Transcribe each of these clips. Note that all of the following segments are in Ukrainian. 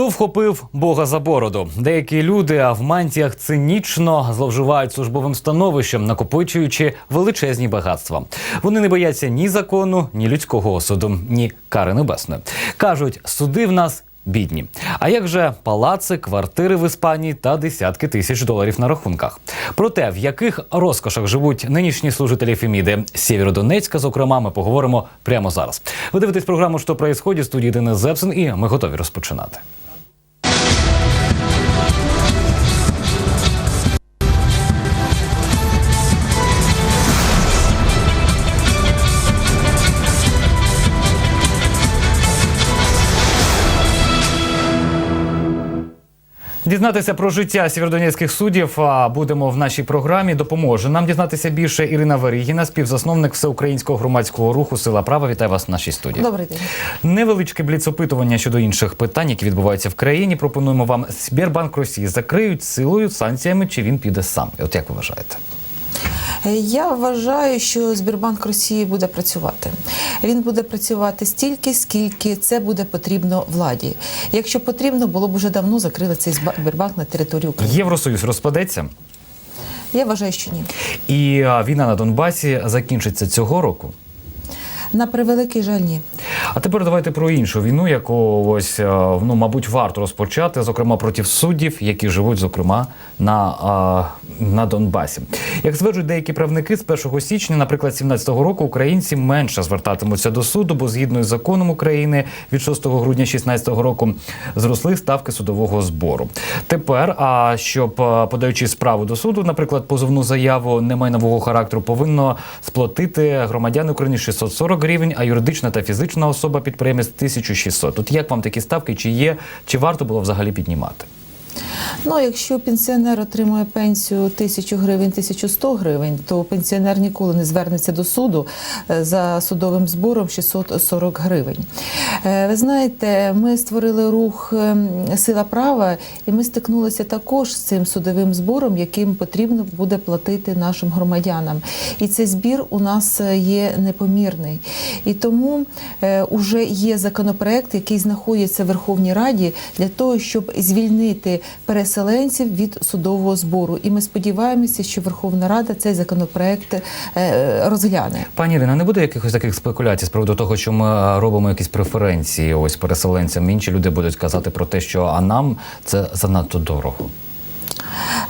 Хто вхопив Бога за бороду? Деякі люди а в мантіях цинічно зловживають службовим становищем, накопичуючи величезні багатства. Вони не бояться ні закону, ні людського осуду, ні кари небесної. кажуть, суди в нас. Бідні. А як же палаци, квартири в Іспанії та десятки тисяч доларів на рахунках? Про те, в яких розкошах живуть нинішні служителі Феміди Сєвєродонецька, зокрема, ми поговоримо прямо зараз. Ви дивитесь програму «Що происходит» студії Денис Зепсин, і ми готові розпочинати. Дізнатися про життя сєвєродонецьких суддів будемо в нашій програмі. Допоможе нам дізнатися більше Ірина Верігіна, співзасновник всеукраїнського громадського руху Сила права. Вітаю вас в нашій студії. Добрий день. Невеличке бліцопитування щодо інших питань, які відбуваються в країні. Пропонуємо вам Сбербанк Росії закриють силою санкціями, чи він піде сам? От як ви вважаєте? Е, Я вважаю, що Збірбанк Росії буде працювати. Він буде працювати стільки, скільки це буде потрібно владі. Якщо потрібно, було б вже давно закрили цей Збірбанк на території України. Євросоюз розпадеться, Я вважаю, що ні. і війна на Донбасі закінчиться цього року. На превеликий жаль, ні. А тепер давайте про іншу війну, яку ось е, ну мабуть варто розпочати, зокрема проти суддів, які живуть, зокрема на, на Донбасі. Як стверджують деякі правники, з 1 січня, наприклад, 17-го року українці менше звертатимуться до суду, бо згідно із законом України від 6 грудня 16-го року зросли ставки судового збору. Тепер, а щоб е, подаючи справу до суду, наприклад, позовну заяву немайнового характеру, повинно сплатити громадяни України 640 гривень, а юридична та фізична особа підприємець 1600. От як вам такі ставки? Чи є, чи варто було взагалі піднімати? Ну, якщо пенсіонер отримує пенсію 1000 гривень, 1100 гривень, то пенсіонер ніколи не звернеться до суду е, за судовим збором 640 гривень. Е, Ви знаєте, ми створили рух ем, Сила права, і ми стикнулися також з цим судовим збором, яким потрібно буде платити нашим громадянам. І цей збір у нас е, є непомірний. І тому вже є законопроект, який знаходиться в Верховній Раді для того, щоб звільнити переселенців від судового збору. І ми сподіваємося, що Верховна Рада цей законопроект е, розгляне. Пані Ірина, не буде якихось таких спекуляцій з приводу того, що ми е, робимо якісь преференції ось переселенцям. Інші люди будуть казати про те, що а нам це занадто дорого.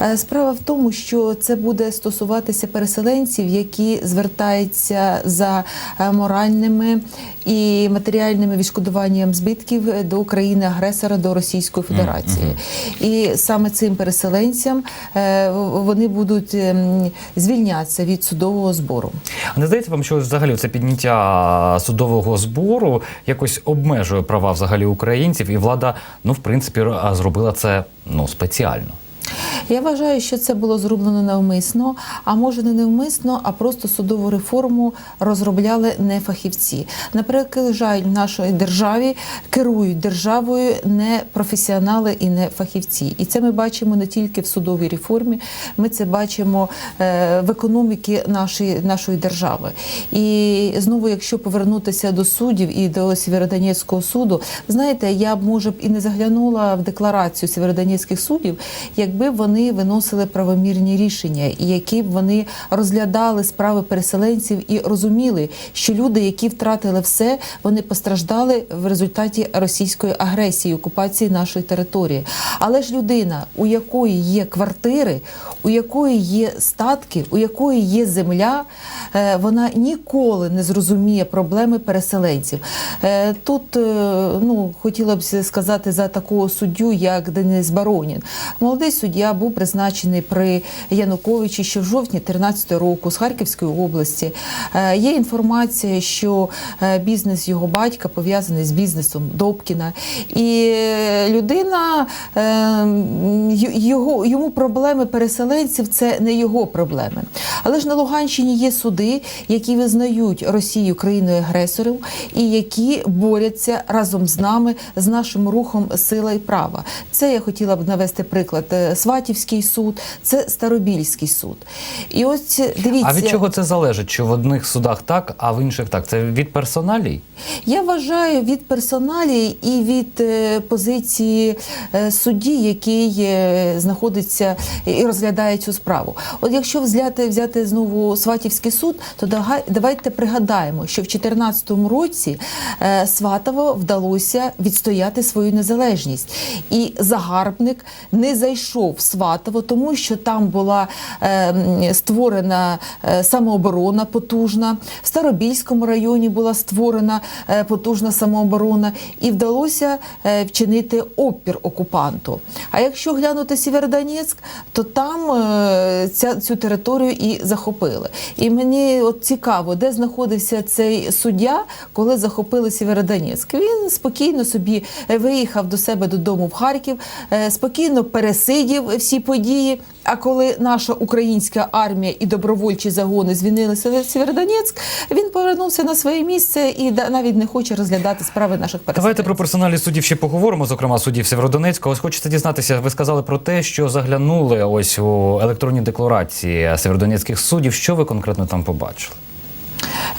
Е, Справа в тому, що це буде стосуватися переселенців, які звертаються за е, моральними і матеріальними відшкодуванням збитків до України агресора до Російської Федерації. І саме цим переселенцям е, вони будуть ем, звільнятися від судового збору. А не здається вам, що взагалі це підняття судового збору якось обмежує права взагалі українців, і влада, ну в принципі, зробила це ну спеціально. Я вважаю, що це було зроблено навмисно, а може не навмисно, а просто судову реформу розробляли не фахівці. Наприклад, жаль, в нашій державі керують державою не професіонали і не фахівці. І це ми бачимо не тільки в судовій реформі, ми це бачимо е, в економіці нашої, нашої держави. І знову, якщо повернутися до суддів і до Сєвєродонецького суду, знаєте, я б може б і не заглянула в декларацію сєвєродонецьких суддів, якби вони виносили правомірні рішення, і які б вони розглядали справи переселенців і розуміли, що люди, які втратили все, вони постраждали в результаті російської агресії, окупації нашої території. Але ж людина, у якої є квартири, у якої є статки, у якої є земля, е, вона ніколи не зрозуміє проблеми переселенців. Е, Тут е, ну хотіла б сказати за такого суддю, як Денис Баронін. Молодий суддя був призначений при Януковичі ще в жовтні 13 року з Харківської області. Е, Є інформація, що е, бізнес його батька пов'язаний з бізнесом Добкіна, і е, людина його йому проблеми переселенців це не його проблеми. Але ж на Луганщині є суди, які визнають Росію країною агресором і які борються разом з нами з нашим рухом сила і права. Це я хотіла б навести приклад Сватівський суд, це Старобільський суд. І ось дивіться, А від чого це залежить? Чи в одних судах так, а в інших так? Це від персоналій? Я вважаю від персоналі і від е, позиції е, судді, який е, знаходиться і розглядає цю справу. От якщо взяти, взяти знову Сватівський суд, то давайте пригадаємо, що в 2014 році Сватово вдалося відстояти свою незалежність, і загарбник не зайшов в Сватово, тому що там була е, створена самооборона потужна. В Старобільському районі була створена е, потужна самооборона, і вдалося е, вчинити опір окупанту. А якщо глянути Сєвєродонецьк, то там е, ця, цю територію і захопили. І мені от цікаво, де знаходився цей суддя, коли захопили Сєвєродонецьк. Він спокійно собі е, виїхав до себе додому в Харків, е, спокійно пересидів всі події. А коли наша українська армія і добровольчі загони звільнилися Сєвєродонецьк, він повернувся на своє місце і навіть не хоче розглядати справи наших переселенців. Давайте про персоналі суддів ще поговоримо, зокрема суддів Сєвєродонецька. Ось хочеться дізнатися. Ви сказали про те, що заглянули ось у електронні декларації сєвєродонецьких суддів. Що ви конкретно там побачили?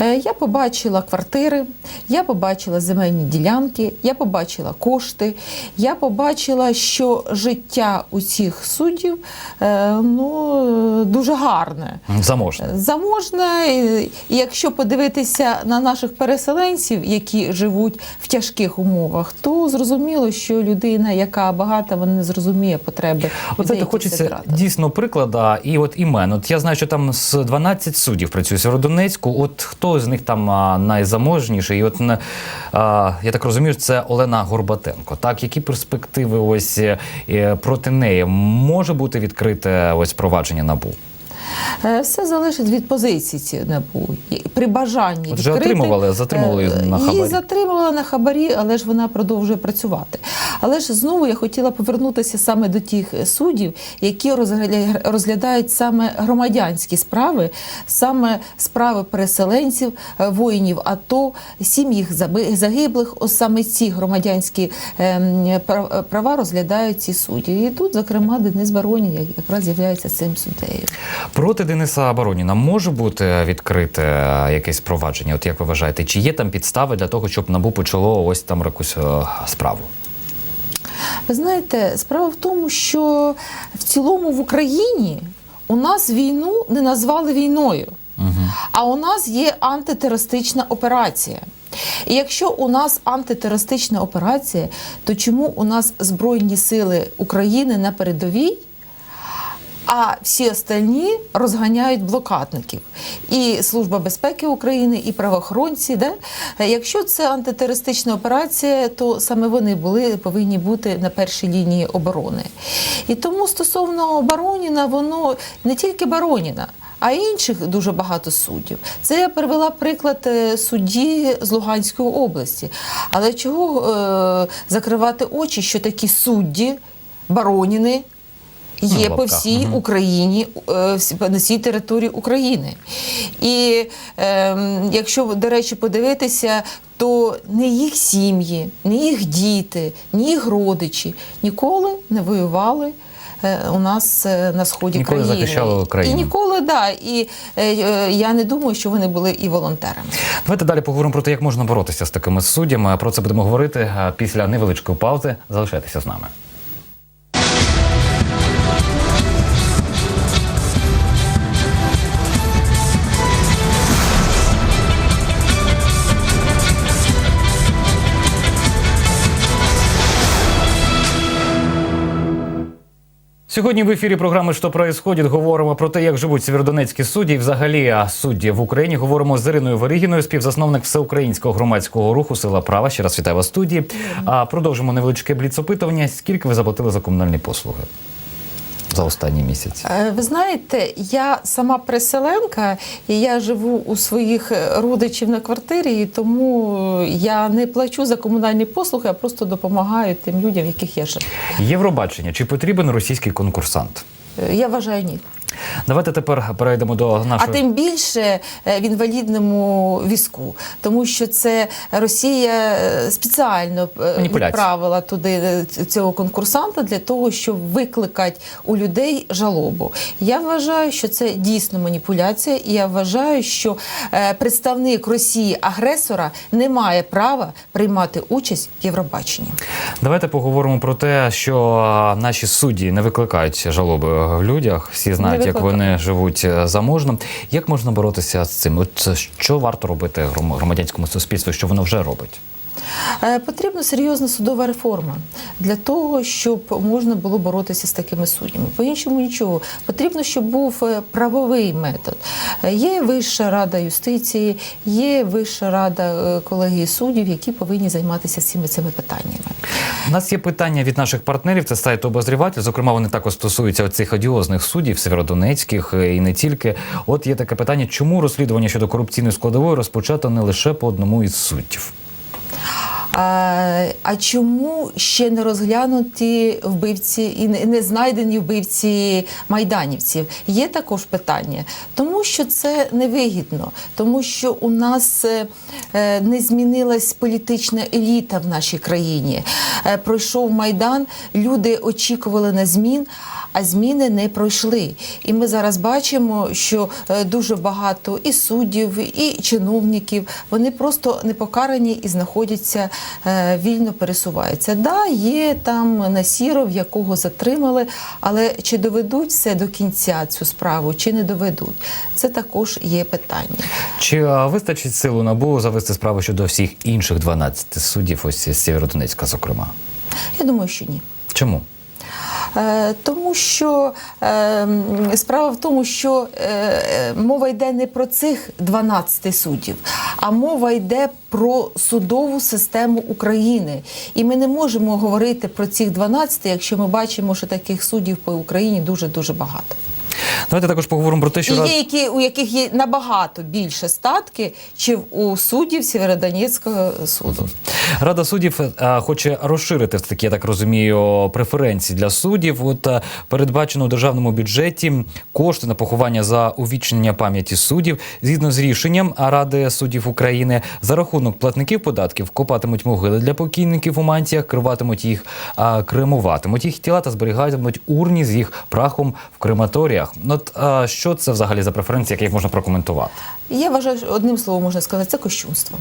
Е, Я побачила квартири, я побачила земельні ділянки, я побачила кошти, я побачила, що життя у цих суддів е, ну, дуже гарне. Заможне. Заможна, і якщо подивитися на наших переселенців, які живуть в тяжких умовах, то зрозуміло, що людина, яка багата, вона не зрозуміє потреби. От людей, хочеться дійсно приклада і от імен. От я знаю, що там з 12 суддів працює в Сєвєродонецьку. От хто з них там найзаможніший? І от я так розумію, це Олена Горбатенко. Так, які перспективи ось е, проти неї може бути відкрите ось провадження набу? Е, Все залежить від позиції ці НАБУ. При бажанні От вже відкрити, отримували, затримували е, на хабарі. Її затримували на хабарі, але ж вона продовжує працювати. Але ж знову я хотіла повернутися саме до тих суддів, які розглядають саме громадянські справи, саме справи переселенців, е, воїнів АТО, сім'ї загиблих. Ось саме ці громадянські ем, права розглядають ці судді. І тут, зокрема, Денис Баронін якраз з'являється цим суддею. Проти Дениса Бароніна може бути відкрите е, якесь провадження? От як ви вважаєте, чи є там підстави для того, щоб набу почало ось там якусь е, справу? Ви знаєте, справа в тому, що в цілому в Україні у нас війну не назвали війною, а у нас є антитерористична операція. І якщо у нас антитерористична операція, то чому у нас Збройні сили України на передовій? А всі остальні розганяють блокадників. І Служба безпеки України, і правоохоронці. Да? Е, Якщо це антитерористична операція, то саме вони були повинні бути на першій лінії оборони. І тому стосовно Бароніна, воно не тільки Бароніна. А інших дуже багато суддів. Це я привела приклад е, судді з Луганської області. Але чого е, закривати очі, що такі судді, бароніни, Ну, є по всій мгм. Україні, е, на всій території України. І е, якщо, до речі, подивитися, то не їх сім'ї, не їх діти, ні їх родичі ніколи не воювали. е, У нас е, на сході Ніколи країни захищали Україну. і ніколи да. І е, е, я не думаю, що вони були і волонтерами. Давайте далі поговоримо про те, як можна боротися з такими суддями. Про це будемо говорити після невеличкої паузи. Залишайтеся з нами. Сьогодні в ефірі програми «Що происходит» говоримо про те, як живуть сєвєродонецькі судді, і взагалі судді в Україні. Говоримо з Іриною Верігіною, співзасновник всеукраїнського громадського руху Сила права. Ще раз вітаю вас в студії. А продовжимо невеличке бліц-опитування. Скільки ви заплатили за комунальні послуги за останній місяць? Е, Ви знаєте, я сама переселенка, і я живу у своїх е, родичів на квартирі, і тому е, я не плачу за комунальні послуги, а просто допомагаю тим людям, в яких я живу. Євробачення чи потрібен російський конкурсант? Е, Я вважаю, ні. Давайте тепер перейдемо до А тим більше е, в інвалідному візку, тому що це Росія е, спеціально відправила туди цього конкурсанта для того, щоб викликати у людей жалобу. Я вважаю, що це дійсно маніпуляція, і я вважаю, що представник Росії агресора не має права приймати участь в Євробаченні. Давайте поговоримо про те, що наші судді не викликають жалоби в людях. Всі знають, як вони живуть е, заможно. Як можна боротися з цим? От що варто робити гром- громадянському суспільству, що воно вже робить? Е, Потрібна серйозна судова реформа для того, щоб можна було боротися з такими суддями. По іншому нічого. Потрібно, щоб був е, правовий метод. Е, Є Вища рада юстиції, є Вища рада колегії суддів, які повинні займатися цими цими питаннями. У нас є питання від наших партнерів. Це сайт обозріватель. Зокрема, вони також стосуються цих одіозних суддів северодонецьких і не тільки. От є таке питання: чому розслідування щодо корупційної складової розпочато не лише по одному із суддів? А, а чому ще не розглянуті вбивці і не, знайдені вбивці майданівців? Є також питання, тому що це невигідно, тому що у нас е, е, не змінилась політична еліта в нашій країні. Е, Пройшов майдан, люди очікували на змін. А зміни не пройшли, і ми зараз бачимо, що е, дуже багато і суддів, і чиновників вони просто не покарані і знаходяться е, вільно пересуваються. Да, є там Насіров, якого затримали, але чи доведуть все до кінця цю справу, чи не доведуть, це також є питання. Чи а, вистачить силу набу завести справу щодо всіх інших 12 суддів, ось з Сєвєродонецька, зокрема? Я думаю, що ні. Чому? Е, Тому що е, справа в тому, що е, е, мова йде не про цих 12 суддів, а мова йде про судову систему України. І ми не можемо говорити про цих 12, якщо ми бачимо, що таких суддів по Україні дуже дуже багато. Давайте також поговоримо про те, що І раз- є які у яких є набагато більше статки, чи у суддів Сєвєродонецького суду. Рада суддів е, хоче розширити такі, я так розумію, преференції для суддів. От е, передбачено у державному бюджеті кошти на поховання за увічнення пам'яті суддів згідно з рішенням Ради суддів України за рахунок платників податків копатимуть могили для покійників у мантіях, криватимуть їх, а кремуватимуть їх тіла та зберігатимуть урні з їх прахом в крематоріях. От а, що це взагалі за преференції, як їх можна прокоментувати? Я вважаю, одним словом можна сказати, це кощунство.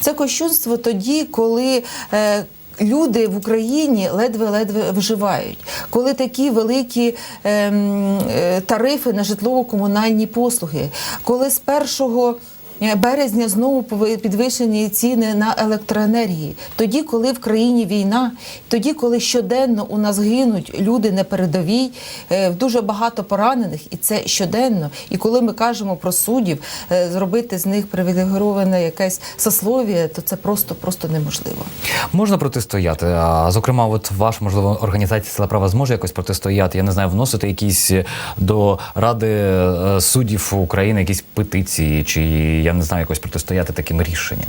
Це кощунство тоді, коли. Е, Люди в Україні ледве-ледве виживають, коли такі великі ем, е, тарифи на житлово-комунальні послуги, коли з першого березня знову підвищені ціни на електроенергії, тоді, коли в країні війна, тоді, коли щоденно у нас гинуть люди на передовій, е, дуже багато поранених, і це щоденно. І коли ми кажемо про суддів, е, зробити з них привілегіроване якесь сослов'я, то це просто просто неможливо. Можна протистояти. А, Зокрема, от ваш можливо організація сила права зможе якось протистояти. Я не знаю, вносити якісь е, до ради е, суддів України якісь петиції, чи я не знаю, якось протистояти таким рішенням.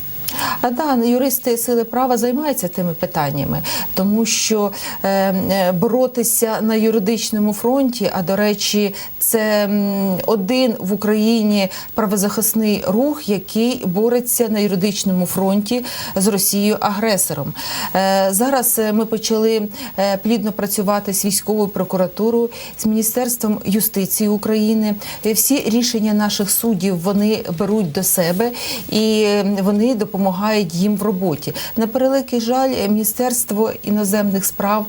А да, юристи сили права займаються тими питаннями, тому що е, е, боротися на юридичному фронті, а до речі, це один в Україні правозахисний рух, який бореться на юридичному фронті з Росією агресором. Е, зараз е, ми почали е, плідно працювати з військовою прокуратурою, з міністерством юстиції України. Всі рішення наших суддів вони беруть до себе і вони допомагають їм в роботі. На превеликий жаль, міністерство іноземних справ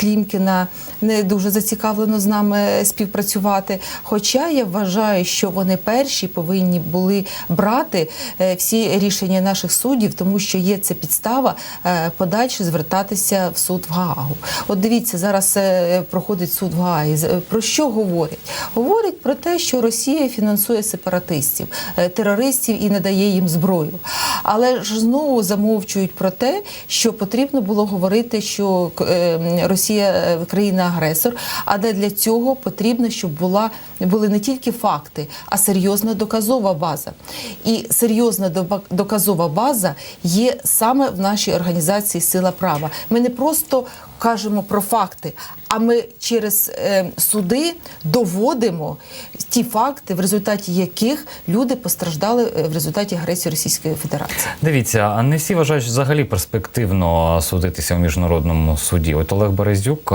Клімкіна не дуже зацікавлено з нами співпрацювати. Хоча я вважаю, що вони перші повинні були брати е, всі рішення наших суддів, тому що є це підстава е, подальше звертатися в суд в Гаагу. От дивіться, зараз е, проходить суд в Гаагі. Про що говорять? Говорять про те, що Росія фінансує сепаратистів, терористів і надає їм зброю. Але ж знову замовчують про те, що потрібно було говорити, що е, Росія е, країна-агресор, але для цього потрібно, щоб була були не тільки факти, а серйозна доказова база. І серйозна доказова база є саме в нашій організації Сила права. Ми не просто кажемо про факти, А ми через е, суди доводимо ті факти, в результаті яких люди постраждали е, в результаті агресії Російської Федерації. Дивіться, а не всі вважають взагалі перспективно судитися в міжнародному суді. От Олег Березюк,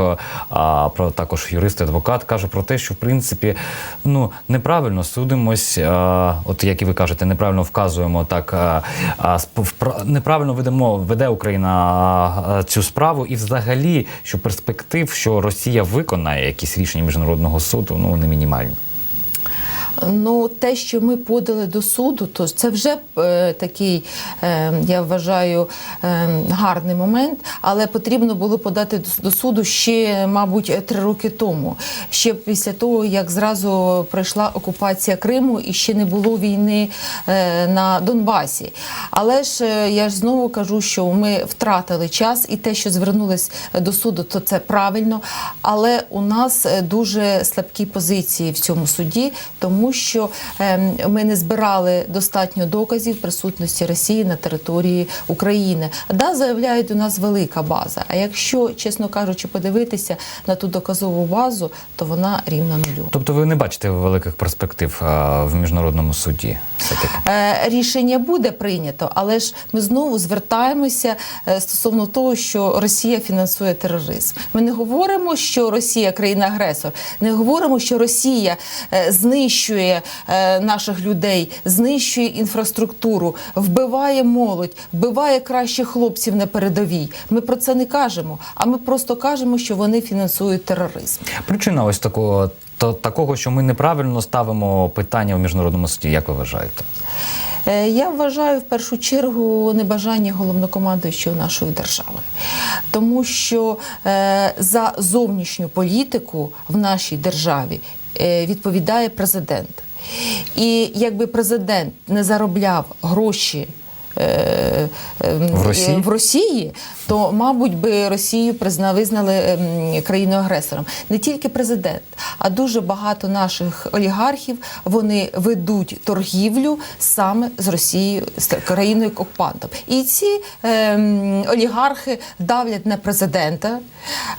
а про також юрист адвокат, каже про те, що в принципі ну неправильно судимось. А, от як і ви кажете, неправильно вказуємо так. А, а, неправильно ведемо веде Україна цю справу, і взагалі, що перспектив, що Росія виконає якісь рішення міжнародного суду, ну не мінімальні. Ну, те, що ми подали до суду, то це вже е, такий, е, я вважаю, е, гарний момент, але потрібно було подати до- суду ще, мабуть, три роки тому. Ще після того, як зразу пройшла окупація Криму і ще не було війни е, на Донбасі. Але ж е, я ж знову кажу, що ми втратили час, і те, що звернулись до суду, то це правильно. Але у нас е, дуже слабкі позиції в цьому суді, тому що ем, ми не збирали достатньо доказів присутності Росії на території України. Да, заявляють, у нас велика база. А якщо, чесно кажучи, подивитися на ту доказову базу, то вона рівна нулю. Тобто, ви не бачите великих перспектив в міжнародному суді. Е, рішення буде прийнято, але ж ми знову звертаємося е, стосовно того, що Росія фінансує тероризм. Ми не говоримо, що Росія країна-агресор, не говоримо, що Росія е, знищує е, наших людей, знищує інфраструктуру, вбиває молодь, вбиває кращих хлопців на передовій. Ми про це не кажемо, а ми просто кажемо, що вони фінансують тероризм. Причина ось такого, то, такого, що ми неправильно ставимо питання в міжнародному суді, як ви вважаєте? Е, Я вважаю в першу чергу небажання головнокомандуючого нашої держави, тому що е, за зовнішню політику в нашій державі відповідає президент. І якби президент не заробляв гроші. Е, е, В Росії? в Росії, то, мабуть, би Росію призна, визнали ем, країною-агресором. Не тільки президент, а дуже багато наших олігархів вони ведуть торгівлю саме з Росією, з країною окупантом. І ці ем, олігархи давлять на президента,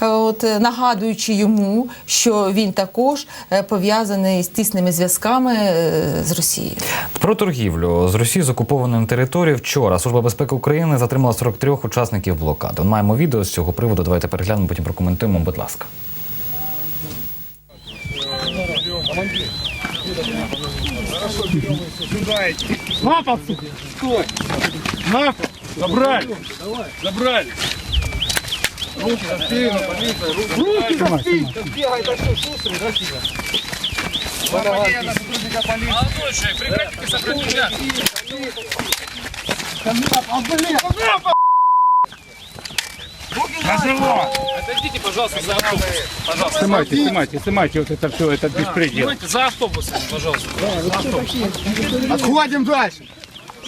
е, от е, нагадуючи йому, що він також е, пов'язаний з тісними зв'язками е, з Росією. Про торгівлю з Росії з окупованою територією вчора Служба безпеки України затримала 43 учасників блокади. Маємо відео з цього приводу. Давайте переглянемо, потім прокоментуємо. Будь ласка. На пол, сука! Стой! На пол! Забрали! Забрали! Руки раздвинь, Руки раздвинь! Бегай, так что, шустрый, да, тебя? Молодой человек, прекратите сопротивляться! Отойдите, пожалуйста, за автобус. Пожалуйста. Снимайте, снимайте, снимайте вот это все, этот беспредел. Снимайте за автобусом, пожалуйста. Отходим дальше.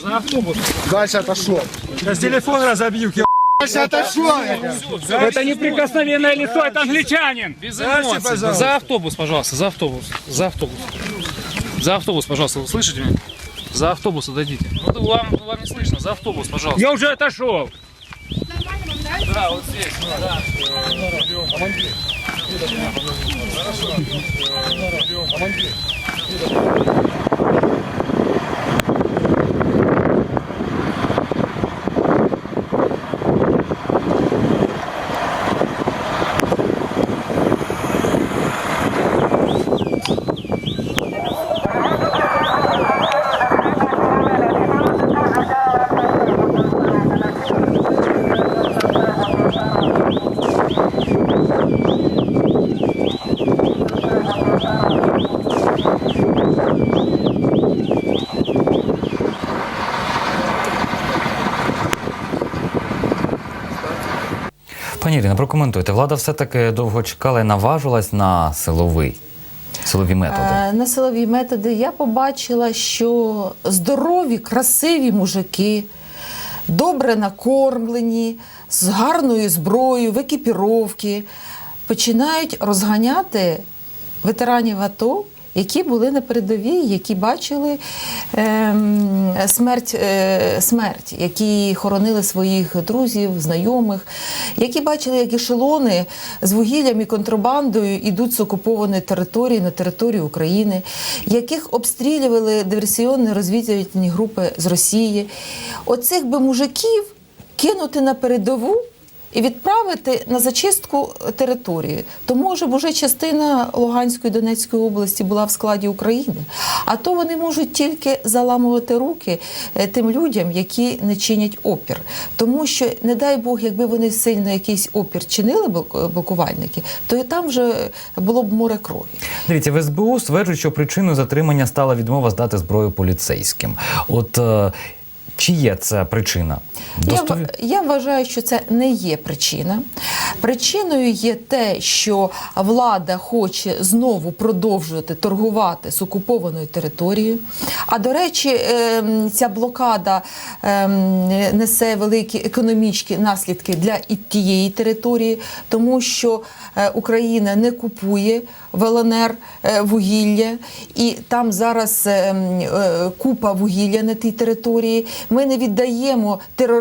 За автобус. Дальше отошел. Сейчас телефон разобью, ки- Дальше отошел. Это неприкосновенное лицо, это англичанин! Без эмоций. За автобус, пожалуйста, за автобус. За автобус. За автобус, пожалуйста, вы слышите меня? За автобус отойдите. Ну, вам, вам не слышно. За автобус, пожалуйста. Я уже отошел! Да, вот здесь. Да. Пані прокоментуйте. Влада все таки довго чекала і наважилась на силовий силові методи. Е, На силові методи я побачила, що здорові, красиві мужики, добре накормлені, з гарною зброєю, в екіпіровці, починають розганяти ветеранів АТО які були на передовій, які бачили ем, смерть, е, смерть, які хоронили своїх друзів, знайомих, які бачили, як ешелони з вугіллям і контрабандою йдуть з окупованої території на територію України, яких обстрілювали диверсіонні розвідувальні групи з Росії. Оцих би мужиків кинути на передову. І відправити на зачистку території, то може б уже частина Луганської Донецької області була в складі України, а то вони можуть тільки заламувати руки е, тим людям, які не чинять опір. Тому що, не дай Бог, якби вони сильно якийсь опір чинили блок- блокувальники, то і там вже було б море крові. Дивіться, в СБУ стверджують, що причиною затримання стала відмова здати зброю поліцейським. От е, чи є це причина? Я, я вважаю, що це не є причина. Причиною є те, що влада хоче знову продовжувати торгувати з окупованою територією. А до речі, ем, ця блокада ем, несе великі економічні наслідки для і тієї території, тому що е, Україна не купує в ЛНР е, вугілля, і там зараз ем, е, купа вугілля на тій території. Ми не віддаємо терористам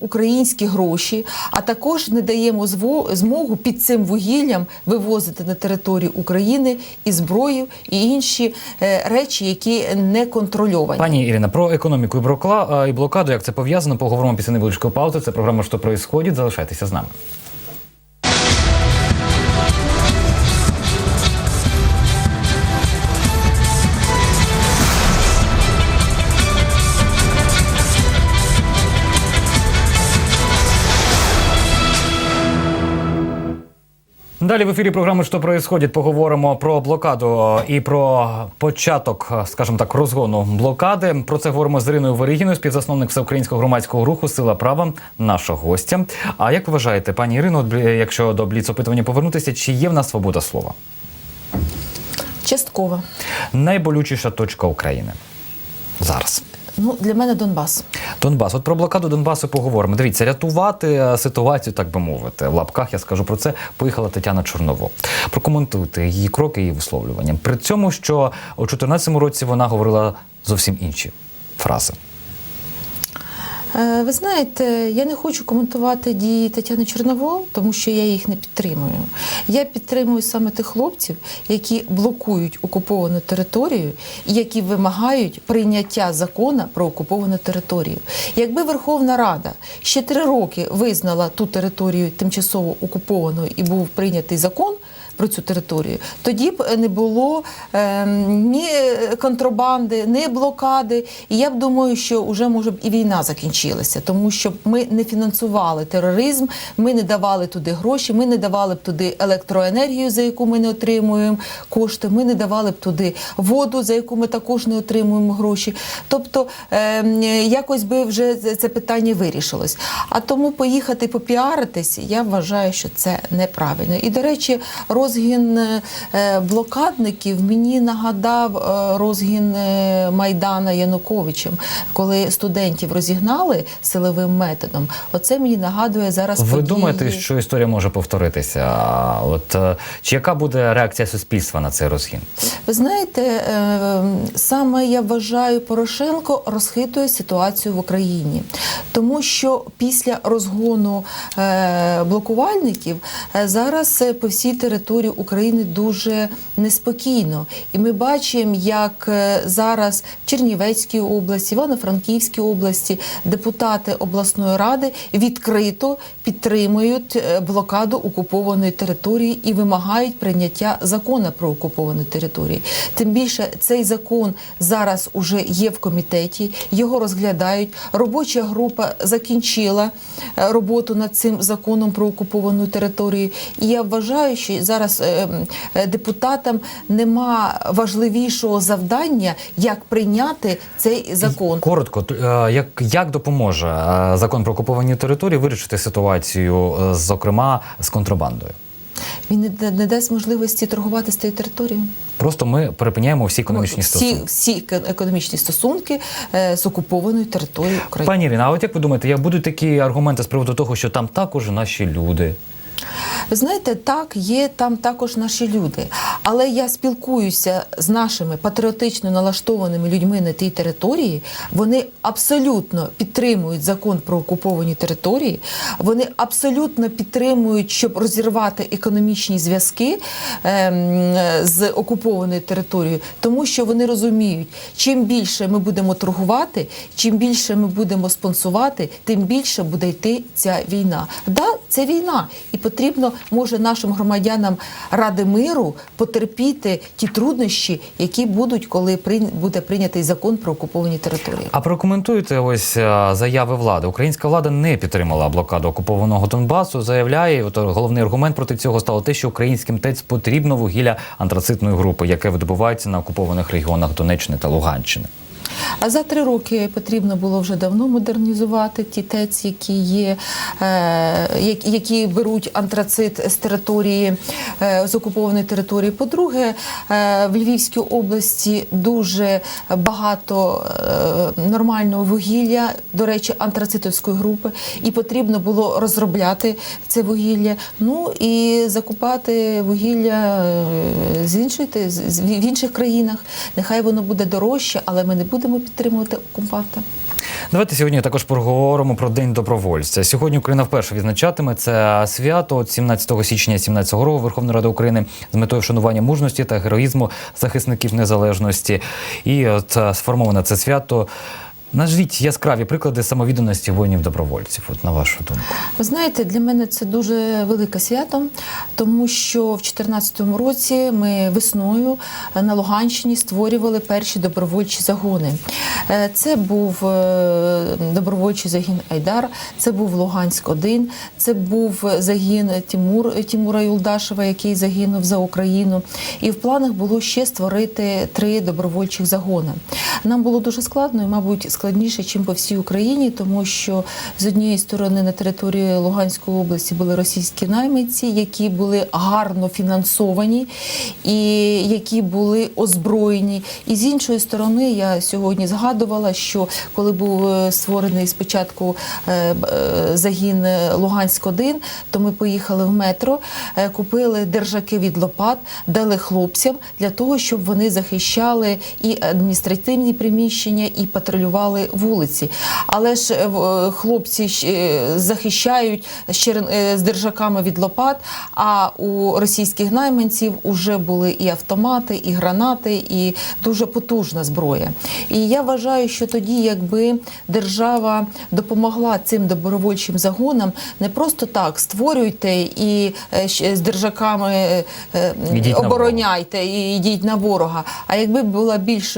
українські гроші, а також не даємо змогу під цим вугіллям вивозити на територію України і зброю, і інші е, речі, які не контрольовані. Пані Ірина, про економіку і брокла і блокаду, як це пов'язано, поговоримо після невеличкої паузи. Це програма «Що проїсходить. Залишайтеся з нами. Далі в ефірі програми «Що происходит?» поговоримо про блокаду і про початок, скажімо так, розгону блокади. Про це говоримо з Іриною Верігіною, співзасновник всеукраїнського громадського руху Сила права, наша гостя. А як ви вважаєте, пані Ірино, якщо до бліц опитування повернутися, чи є в нас свобода слова? Частково. Найболючіша точка України зараз. Ну, для мене Донбас. Донбас. От про блокаду Донбасу поговоримо. Дивіться, рятувати е, ситуацію, так би мовити. В лапках я скажу про це. Поїхала Тетяна Чорново. Прокоментуйте її кроки, її висловлювання. При цьому, що у 2014 році вона говорила зовсім інші фрази. Е, Ви знаєте, я не хочу коментувати дії Тетяни Чорновол, тому що я їх не підтримую. Я підтримую саме тих хлопців, які блокують окуповану територію і які вимагають прийняття закону про окуповану територію. Якби Верховна Рада ще три роки визнала ту територію тимчасово окупованою і був прийнятий закон. Про цю територію тоді б не було ем, ні контрабанди, ні блокади. І я б думаю, що вже може б і війна закінчилася, тому що ми не фінансували тероризм, ми не давали туди гроші, ми не давали б туди електроенергію, за яку ми не отримуємо кошти. Ми не давали б туди воду, за яку ми також не отримуємо гроші. Тобто ем, якось би вже це питання вирішилось. А тому поїхати попіаритись, я вважаю, що це неправильно. І до речі, розгін е, блокадників мені нагадав е, розгін е, Майдана Януковичем, коли студентів розігнали силовим методом. Оце мені нагадує зараз. Ви події. думаєте, що історія може повторитися? От е, чи яка буде реакція суспільства на цей розгін? Ви знаєте, е, саме я вважаю, Порошенко розхитує ситуацію в Україні, тому що після розгону е, блокувальників е, зараз е, по всій території України дуже неспокійно, і ми бачимо, як е, зараз в Чернівецькій області, Івано-Франківській області депутати обласної ради відкрито підтримують е, блокаду окупованої території і вимагають прийняття закону про окуповану територію. Тим більше цей закон зараз уже є в комітеті, його розглядають. Робоча група закінчила е, роботу над цим законом про окуповану територію. І я вважаю, що зараз е, м, е, депутатам нема важливішого завдання, як прийняти цей закон. Коротко, е, як, як допоможе е, закон про окуповані території вирішити ситуацію, е, зокрема з контрабандою? Він не, не дасть можливості торгувати з тією територією. Просто ми припиняємо всі економічні всі, стосунки. всі ек- економічні стосунки е, з окупованою територією України. Пані Ірина, а от як ви думаєте, як будуть такі аргументи з приводу того, що там також наші люди? Ви знаєте, так, є там також наші люди. Але я спілкуюся з нашими патріотично налаштованими людьми на тій території. Вони абсолютно підтримують закон про окуповані території. Вони абсолютно підтримують, щоб розірвати економічні зв'язки ем, з окупованою територією, тому що вони розуміють, чим більше ми будемо торгувати, чим більше ми будемо спонсувати, тим більше буде йти ця війна. Да, це війна, і потрібно може нашим громадянам ради миру потерпіти ті труднощі, які будуть, коли буде прийнятий закон про окуповані території. А прокоментуйте ось заяви влади. Українська влада не підтримала блокаду окупованого Донбасу. Заявляє, от головний аргумент проти цього стало те, що українським ТЕЦ потрібно вугілля антрацитної групи, яке видобувається на окупованих регіонах Донеччини та Луганщини. А за три роки потрібно було вже давно модернізувати ті ТЕЦ, які є, е, які- беруть антрацит з території е, з окупованої території. По-друге, е, в Львівській області дуже багато нормального вугілля, до речі, антрацитовської групи, і потрібно було розробляти це вугілля. Ну і закупати вугілля з іншої в інших країнах. Нехай воно буде дорожче, але ми не будемо підтримувати окупанта. Давайте сьогодні також поговоримо про День добровольця. Сьогодні Україна вперше відзначатиме це свято От 17 січня 17 року Верховної Ради України з метою вшанування мужності та героїзму захисників незалежності. І от сформоване це свято. Назвіть яскраві приклади самовідданості воїнів-добровольців. От на вашу думку. Ви знаєте, для мене це дуже велике свято, тому що в 2014 році ми весною на Луганщині створювали перші добровольчі загони. Е, Це був е, добровольчий загін Айдар, це був Луганськ 1 це був загін Тимур Тимура Юлдашева, який загинув за Україну. І в планах було ще створити три добровольчих загони. Нам було дуже складно і, мабуть, складніше, ніж по всій Україні, тому що з однієї сторони на території Луганської області були російські найманці, які були гарно фінансовані і які були озброєні. І з іншої сторони, я сьогодні згадувала, що коли був е, створений спочатку е, е, загін Луганськ 1 то ми поїхали в метро, купили держаки від лопат, дали хлопцям для того, щоб вони захищали і адміністративні приміщення, і патрулювали вулиці. Але ж е, е, хлопці е, захищають з держаками від лопат. А у російських найманців вже були і автомати, і гранати, і дуже потужна зброя. І я вважаю, що тоді, якби держава допомогла цим добровольчим загонам, не просто так створюйте і з держаками обороняйте і йдіть на ворога. А якби була більш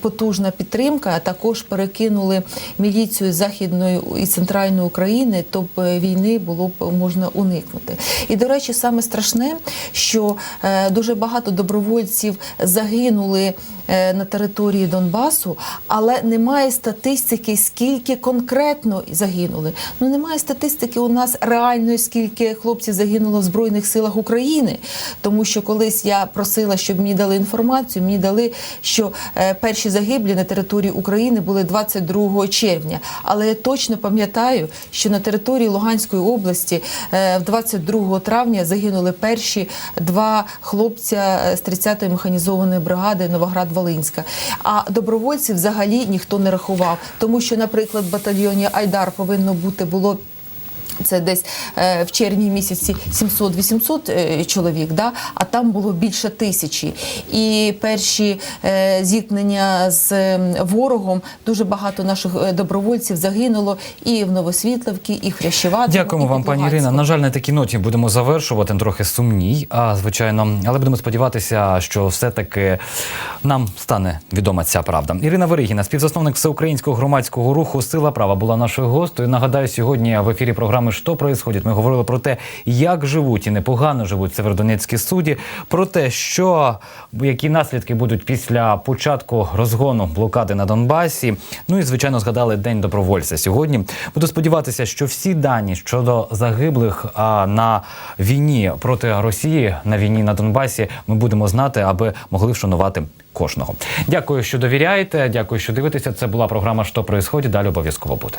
потужна підтримка, а також перекинули міліцію західної і центральної України, то б е, війни було б можна уникнути. І до речі, саме страшне, що е, дуже багато добровольців загинули е, на території Донбасу, але немає статистики, скільки конкретно загинули. Ну немає статистики у нас реальної, скільки хлопців загинуло в Збройних силах України. Тому що колись я просила, щоб мені дали інформацію, мені дали, що е, перші загиблі на території України були 22 червня. Але я точно пам'ятаю, що на території Луганської області е, в 22 травня загинули перші два хлопця е, з 30-ї механізованої бригади Новоград-Волинська. А добровольців взагалі ніхто не рахував, тому що, наприклад, в батальйоні Айдар повинно бути було. Це десь е, в червні місяці 700-800 е, чоловік, да? а там було більше тисячі. І перші е, зіткнення з е, ворогом дуже багато наших добровольців загинуло і в Новосвітловці, і в Хрящеватому. Дякуємо і вам, пані Ірина. На жаль, на такій ноті будемо завершувати трохи сумній, а звичайно, але будемо сподіватися, що все-таки нам стане відома ця правда. Ірина Веригіна, співзасновник всеукраїнського громадського руху Сила права була нашою гостею. Нагадаю, сьогодні в ефірі програми «Що происходить?» Ми говорили про те, як живуть і непогано живуть северодонецькі судді, про те, що які наслідки будуть після початку розгону блокади на Донбасі. Ну і звичайно згадали День добровольця сьогодні. Буду сподіватися, що всі дані щодо загиблих а, на війні проти Росії на війні на Донбасі ми будемо знати, аби могли вшанувати кожного. Дякую, що довіряєте. Дякую, що дивитеся. Це була програма «Що происходить?» Далі обов'язково буде.